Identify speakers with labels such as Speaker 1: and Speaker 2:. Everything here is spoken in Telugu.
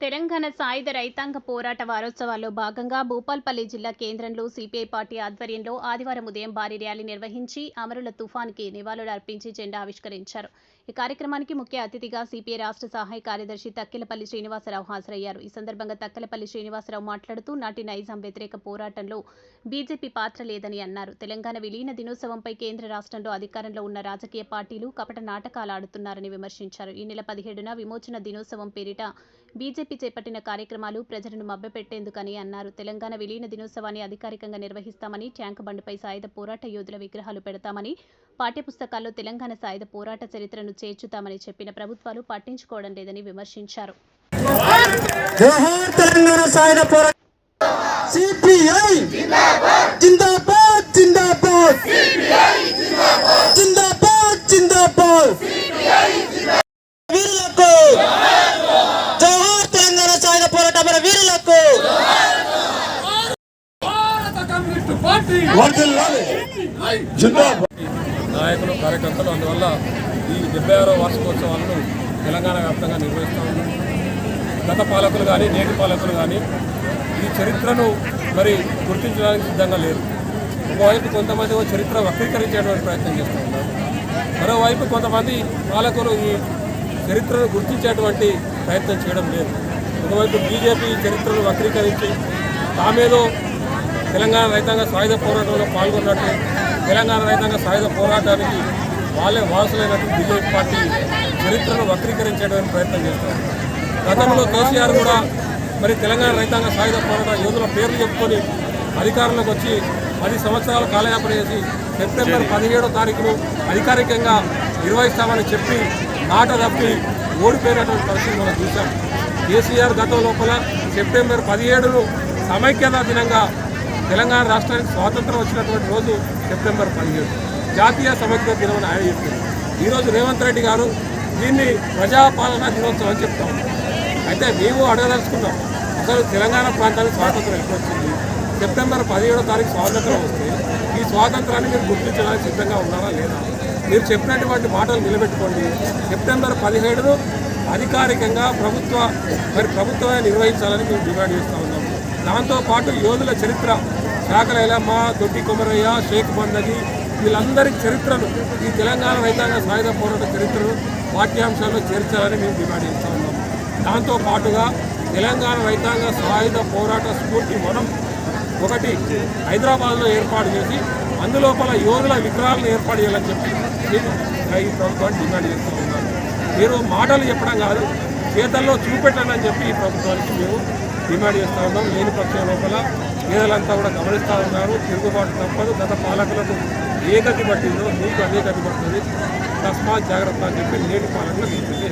Speaker 1: తెలంగాణ సాయుధ రైతాంగ పోరాట వారోత్సవాల్లో భాగంగా భూపాల్పల్లి జిల్లా కేంద్రంలో సిపిఐ పార్టీ ఆధ్వర్యంలో ఆదివారం ఉదయం భారీ ర్యాలీ నిర్వహించి అమరుల తుఫాన్కి నివాళులు అర్పించి జెండా ఆవిష్కరించారు. ఈ కార్యక్రమానికి ముఖ్య అతిథిగా సిపిఐ రాష్ట్ర సహాయ కార్యదర్శి తక్కెలపల్లి శ్రీనివాసరావు హాజరయ్యారు. ఈ సందర్భంగా తక్కెలపల్లి శ్రీనివాసరావు మాట్లాడుతూ నాటి నైజాం వ్యతిరేక పోరాటంలో బీజేపీ పాత్ర లేదని అన్నారు. తెలంగాణ విలీన దినోత్సవంపై కేంద్ర రాష్ట్రంలో అధికారంలో ఉన్న రాజకీయ పార్టీలు కపట నాటకాలు ఆడుతున్నారని విమర్శించారు. ఈ నెల పదిహేడున విమోచన దినోత్సవం పేరిట బీజేపీ చేపట్టిన కార్యక్రమాలు ప్రజలను మభ్యపెట్టేందుకని అన్నారు. తెలంగాణ విలీన దినోత్సవాన్ని అధికారికంగా నిర్వహిస్తామని ట్యాంక్ బండ్పై సాయుధ పోరాట యోధుల విగ్రహాలు పెడతామని పాఠ్యపుస్తకాల్లో తెలంగాణ సాయుధ పోరాట చరిత్రను చేర్చుతామని చెప్పిన ప్రభుత్వాలు పట్టించుకోవడం లేదని విమర్శించారు.
Speaker 2: జిందాబాద్ జిందాబాద్. జిందాబాద్ జిందాబాద్ వీరులకు జోహార్ తెలంగాణ సాయుధ వీరులకు
Speaker 3: నాయకులు కార్యకర్తలు అందువల్ల ఈ డెబ్బై ఆరో వార్షికోత్సవాలను తెలంగాణ వ్యాప్తంగా నిర్వహిస్తూ ఉన్నాం. గత పాలకులు కానీ నేటి పాలకులు కానీ ఈ చరిత్రను మరి గుర్తించడానికి సిద్ధంగా లేరు. ఒకవైపు కొంతమంది ఓ చరిత్ర వక్రీకరించేటువంటి ప్రయత్నం చేస్తూ ఉన్నారు. మరోవైపు కొంతమంది పాలకులు ఈ చరిత్రను గుర్తించేటువంటి ప్రయత్నం చేయడం లేదు. ఒకవైపు బీజేపీ చరిత్రను వక్రీకరించి తామేదో తెలంగాణ రైతాంగ సాయుధ పోరాటంలో పాల్గొన్నట్టు తెలంగాణ రైతాంగ సాయుధ పోరాటానికి వాళ్ళే వారసులైనట్టు బీజేపీ పార్టీ చరిత్రను వక్రీకరించేటువంటి ప్రయత్నం చేస్తారు గతంలో కేసీఆర్ కూడా మరి తెలంగాణ రైతాంగ సాయుధ పోరాట యోధుల పేర్లు చెప్పుకొని అధికారంలోకి వచ్చి పది సంవత్సరాలు కాలయాపన చేసి సెప్టెంబర్ పదిహేడో తారీఖును అధికారికంగా నిర్వహిస్తామని చెప్పి మాట తప్పి ఓడిపోయినటువంటి పరిస్థితి మనం చూసాం కేసీఆర్ గతం లోపల సెప్టెంబర్ పదిహేడును సమైక్యత దినంగా తెలంగాణ రాష్ట్రానికి స్వాతంత్రం వచ్చినటువంటి రోజు సెప్టెంబర్ పదిహేడు. జాతీయ సమైక్యత దినం అని ఆయన చెప్పింది ఈరోజు రేవంత్ రెడ్డి గారు దీన్ని ప్రజాపాలన దినోత్సవం అని చెప్తాం అయితే మేము అడగదలుచుకున్నాం అసలు తెలంగాణ ప్రాంతానికి స్వాతంత్రం ఎప్పుడు వచ్చింది? సెప్టెంబర్ పదిహేడో తారీఖు స్వాతంత్రం వస్తే ఈ స్వాతంత్రాన్ని మీరు గుర్తించడానికి సిద్ధంగా ఉన్నారా లేదా? మీరు చెప్పినటువంటి మాటలు నిలబెట్టుకోండి. సెప్టెంబర్ పదిహేడును అధికారికంగా ప్రభుత్వ మరి ప్రభుత్వమే నిర్వహించాలని మేము డిమాండ్ చేస్తూ ఉన్నాం. దాంతోపాటు యోధుల చరిత్ర శాఖల ఎలమ్మ దొడ్డి కుమరయ్య షేక్ బందగి వీళ్ళందరి చరిత్రను ఈ తెలంగాణ రైతాంగ సాయుధ పోరాట చరిత్రను పాఠ్యాంశాల్లో చేర్చాలని మేము డిమాండ్ చేస్తూ ఉన్నాం. దాంతో పాటుగా తెలంగాణ రైతాంగ సాయుధ పోరాట స్ఫూర్తి మనం ఒకటి హైదరాబాద్లో ఏర్పాటు చేసి అందులోపల యోధుల విగ్రహాలను ఏర్పాటు చేయాలని చెప్పి నేను ఈ ప్రభుత్వాన్ని డిమాండ్ చేస్తూ ఉన్నాను మీరు మాటలు చెప్పడం కాదు చేతల్లో చూపెట్టండి అని చెప్పి ఈ ప్రభుత్వానికి మేము డిమాండ్ చేస్తూ ఉన్నాం. లేని పక్షం లోపల పేదలంతా కూడా గమనిస్తూ ఉన్నారు. తిరుగుబాటు తప్పదు. గత పాలకులకు ఏ గతి పట్టిందో మీకు అదే గతి పడుతుంది. తస్మాత్ జాగ్రత్త అని చెప్పి నేటి పాలకులకు చెప్పింది